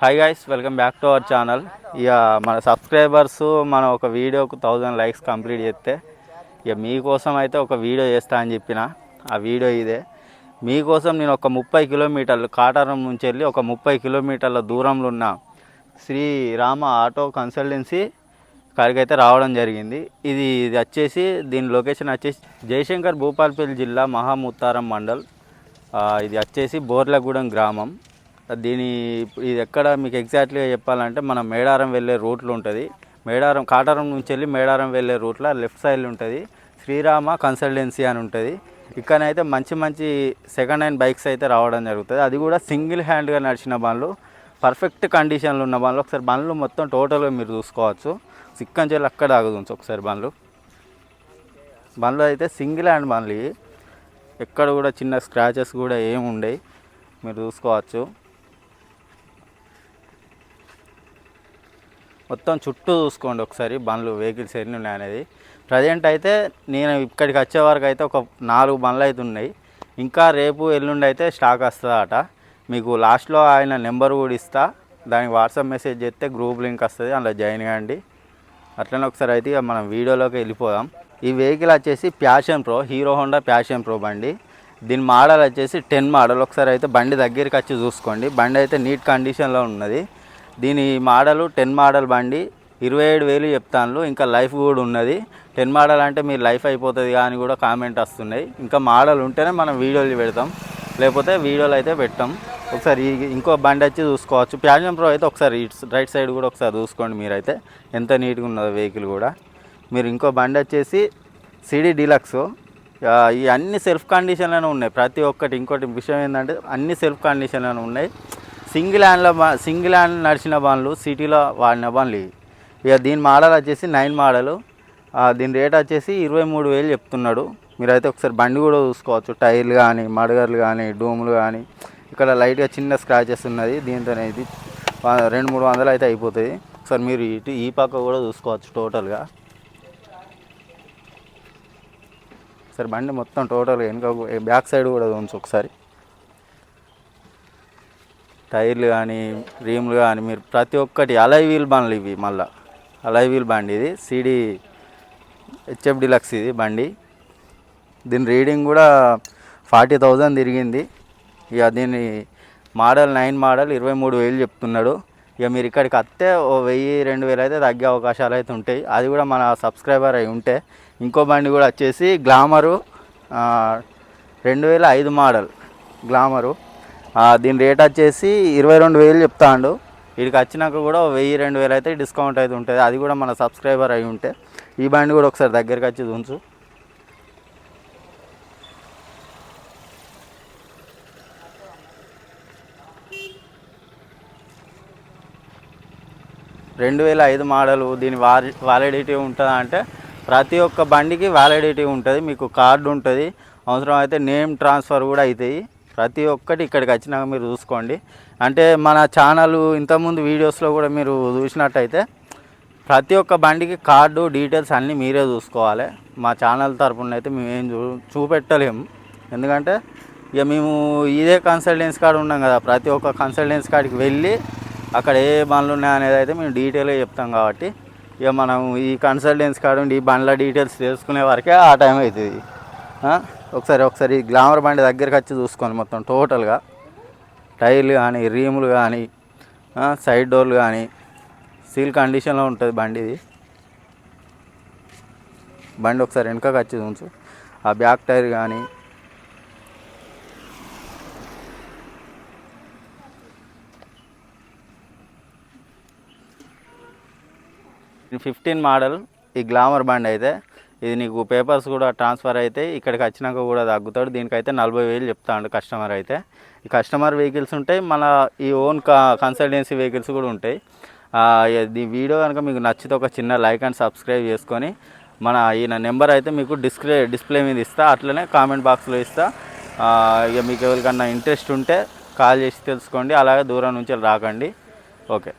Hi guys welcome back to our channel ఇక మన subscribers మన ఒక వీడియోకు థౌజండ్ లైక్స్ కంప్లీట్ చేస్తే ఇక మీకోసం అయితే ఒక వీడియో చేస్తా అని చెప్పిన. ఆ వీడియో ఇదే. మీకోసం నేను ఒక ముప్పై కిలోమీటర్లు కాటారం నుంచి వెళ్ళి ఒక ముప్పై కిలోమీటర్ల దూరంలో ఉన్న శ్రీరామ ఆటో కన్సల్టెన్సీ కాడికి అయితే రావడం జరిగింది. ఇది ఇది వచ్చేసి దీని లొకేషన్ వచ్చేసి జయశంకర్ భూపాల్పల్లి జిల్లా మహాముత్తారం మండల్. ఇది వచ్చేసి బోర్లగూడెం గ్రామం. దీని ఇది ఎక్కడ మీకు ఎగ్జాక్ట్గా చెప్పాలంటే మనం మేడారం వెళ్ళే రూట్లో ఉంటుంది. మేడారం కాటారం నుంచి వెళ్ళి మేడారం వెళ్ళే రూట్లో లెఫ్ట్ సైడ్ ఉంటుంది. శ్రీరామ కన్సల్టెన్సీ అని ఉంటుంది. ఇక్కడైతే మంచి మంచి సెకండ్ హ్యాండ్ బైక్స్ అయితే రావడం జరుగుతుంది. అది కూడా సింగిల్ హ్యాండ్గా నడిచిన బండ్లు. పర్ఫెక్ట్ కండిషన్లో ఉన్న బండ్లు. ఒకసారి బండ్లు మొత్తం టోటల్గా మీరు చూసుకోవచ్చు. సిక్కంచెలు అక్కడ ఆగుతుంది ఒకసారి బండ్లు. బండ్లు అయితే సింగిల్ హ్యాండ్ బండ్లు ఎక్కడ కూడా చిన్న స్క్రాచెస్ కూడా ఏమి ఉండవు మీరు చూసుకోవచ్చు. మొత్తం చుట్టూ చూసుకోండి ఒకసారి బండ్లు వెహికల్స్ ఎన్ని ఉన్నాయి అనేది ప్రజెంట్ అయితే నేను ఇక్కడికి వచ్చే వరకు అయితే ఒక నాలుగు బండ్లు అయితే ఉన్నాయి. ఇంకా రేపు ఎల్లుండి అయితే స్టాక్ వస్తుందట. మీకు లాస్ట్లో ఆయన నెంబర్ కూడా ఇస్తా. దానికి వాట్సాప్ మెసేజ్ చేస్తే గ్రూప్ లింక్ వస్తుంది అందులో జాయిన్ కాండి. అట్లనే ఒకసారి అయితే ఇక మనం వీడియోలోకి వెళ్ళిపోదాం. ఈ వెహికల్ వచ్చేసి Passion Pro Hero Honda Passion Pro బండి. దీని మోడల్ వచ్చేసి టెన్ మోడల్. ఒకసారి అయితే బండి దగ్గరికి వచ్చి చూసుకోండి. బండి అయితే నీట్ కండిషన్లో ఉన్నది. దీని మోడలు టెన్ మోడల్ బండి ఇరవై ఏడు వేలు చెప్తాను ఇంకా లైఫ్ కూడా ఉన్నది. టెన్ మోడల్ అంటే మీరు లైఫ్ అయిపోతుంది కానీ కూడా కామెంట్ వస్తున్నాయి. ఇంకా మోడల్ ఉంటేనే మనం వీడియోలు పెడతాం. లేకపోతే వీడియోలు అయితే పెట్టాం. ఒకసారి ఇంకో బండి వచ్చి చూసుకోవచ్చు. ప్యాషన్ ప్రో అయితే ఒకసారి రైట్ సైడ్ కూడా ఒకసారి చూసుకోండి మీరైతే. ఎంత నీట్గా ఉన్నదో వెహికల్ కూడా. మీరు ఇంకో బండి వచ్చేసి సిడీ డీలక్స్ ఆ, ఈ అన్ని సెల్ఫ్ కండిషన్లోనే ఉన్నాయి. ప్రతి ఒక్కటి ఇంకోటి విషయం ఏంటంటే అన్ని సెల్ఫ్ కండిషన్లోనే ఉన్నాయి. సింగిల్ హ్యాండ్లో సింగిల్ హ్యాండ్ నడిచిన బండ్లు సిటీలో వాడిన బండ్లు ఇవి. ఇక దీని మోడల్ వచ్చేసి నైన్ మోడలు దీని రేట్ వచ్చేసి ఇరవై మూడు వేలు చెప్తున్నాడు. మీరైతే ఒకసారి బండి కూడా చూసుకోవచ్చు. టైర్లు కానీ మడగర్లు కానీ డూములు కానీ ఇక్కడ లైట్గా చిన్న స్క్రాచెస్ ఉన్నది. దీంతో ఇది రెండు మూడు వందలు అయితే అయిపోతుంది. ఒకసారి మీరు ఇటు ఈ పక్క కూడా చూసుకోవచ్చు టోటల్గా సరే బండి మొత్తం టోటల్గా వెనుక బ్యాక్ సైడ్ కూడా ఉంచు ఒకసారి. టైర్లు కానీ రీమ్లు కానీ మీరు ప్రతి ఒక్కటి అలై వీల్ బండ్లు ఇవి మళ్ళీ. అలై వీల్ బండి ఇది సిడి హెచ్ఎఫ్ డిలక్స్ ఇది బండి. దీని రీడింగ్ కూడా ఫార్టీ థౌజండ్ తిరిగింది. ఇక దీని మోడల్ నైన్ మోడల్ ఇరవై మూడు వేలు చెప్తున్నాడు. ఇక మీరు ఇక్కడికి వస్తే ఓ వెయ్యి రెండు వేలు అయితే తగ్గే అవకాశాలు అయితే ఉంటాయి. అది కూడా మన సబ్స్క్రైబర్ అయి ఉంటే. ఇంకో బండి కూడా వచ్చేసి గ్లామరు రెండు వేల ఐదు మోడల్ గ్లామరు. దీని రేట్ వచ్చేసి ఇరవై రెండు వేలు చెప్తాండు. వీడికి వచ్చినాక కూడా వెయ్యి రెండు వేలు అయితే డిస్కౌంట్ అయితే ఉంటుంది. అది కూడా మన సబ్స్క్రైబర్ అయి ఉంటే ఈ బండి కూడా ఒకసారి దగ్గరికి వచ్చి ఉంచు రెండు వేల ఐదు మోడలు దీని వారి వ్యాలిడిటీ ఉంటుందా అంటే ప్రతి ఒక్క బండికి వ్యాలిడిటీ ఉంటుంది. మీకు కార్డు ఉంటుంది. అవసరం అయితే నేమ్ ట్రాన్స్ఫర్ కూడా అవుతాయి. ప్రతి ఒక్కటి ఇక్కడికి వచ్చినాక మీరు చూసుకోండి. అంటే మన ఛానల్ ఇంతకుముందు వీడియోస్లో కూడా మీరు చూసినట్టయితే ప్రతి ఒక్క బండికి కార్డు డీటెయిల్స్ అన్నీ మీరే చూసుకోవాలి. మా ఛానల్ తరపున అయితే మేము చూ చూపెట్టలేము. ఎందుకంటే ఇక మేము ఇదే కన్సల్టెన్సీ కార్డు ఉన్నాం కదా. ప్రతి ఒక్క కన్సల్టెన్సీ కాడికి వెళ్ళి అక్కడ ఏ బండ్లు ఉన్నాయనేది అయితే మేము డీటెయిల్గా చెప్తాం కాబట్టి ఇక మనం ఈ కన్సల్టెన్సీ కార్డు ఈ బండ్ల డీటెయిల్స్ తెలుసుకునే వరకే ఆ టైం అవుతుంది. ఒకసారి ఒకసారి గ్లామర్ బండి దగ్గరికి వచ్చి చూసుకోండి మొత్తం టోటల్గా టైర్లు కానీ రీములు కానీ సైడ్ డోర్లు కానీ సీల్ కండిషన్లో ఉంటుంది బండి ఇది. బండి ఒకసారి వెనకకి వచ్చి ఉంచు ఆ బ్యాక్ టైర్ కానీ ఫిఫ్టీన్ మోడల్ ఈ గ్లామర్ బండి అయితే. ఇది నీకు పేపర్స్ కూడా ట్రాన్స్ఫర్ అయితే ఇక్కడికి వచ్చినాక కూడా తగ్గుతాడు. దీనికైతే నలభై వేలు చెప్తాడు కస్టమర్ అయితే. ఈ కస్టమర్ వెహికల్స్ ఉంటాయి మన ఈ ఓన్ కన్సల్టెన్సీ వెహికల్స్ కూడా ఉంటాయి. ఈ వీడియో కనుక మీకు నచ్చితే ఒక చిన్న లైక్ అండ్ సబ్స్క్రైబ్ చేసుకొని మన ఈయన నెంబర్ అయితే మీకు డిస్ప్లే డిస్ప్లే మీద ఇస్తా అట్లనే కామెంట్ బాక్స్లో ఇస్తా. ఇక మీకు ఎవరికన్నా ఇంట్రెస్ట్ ఉంటే కాల్ చేసి తెలుసుకోండి అలాగే దూరం నుంచి రాకండి. ఓకే.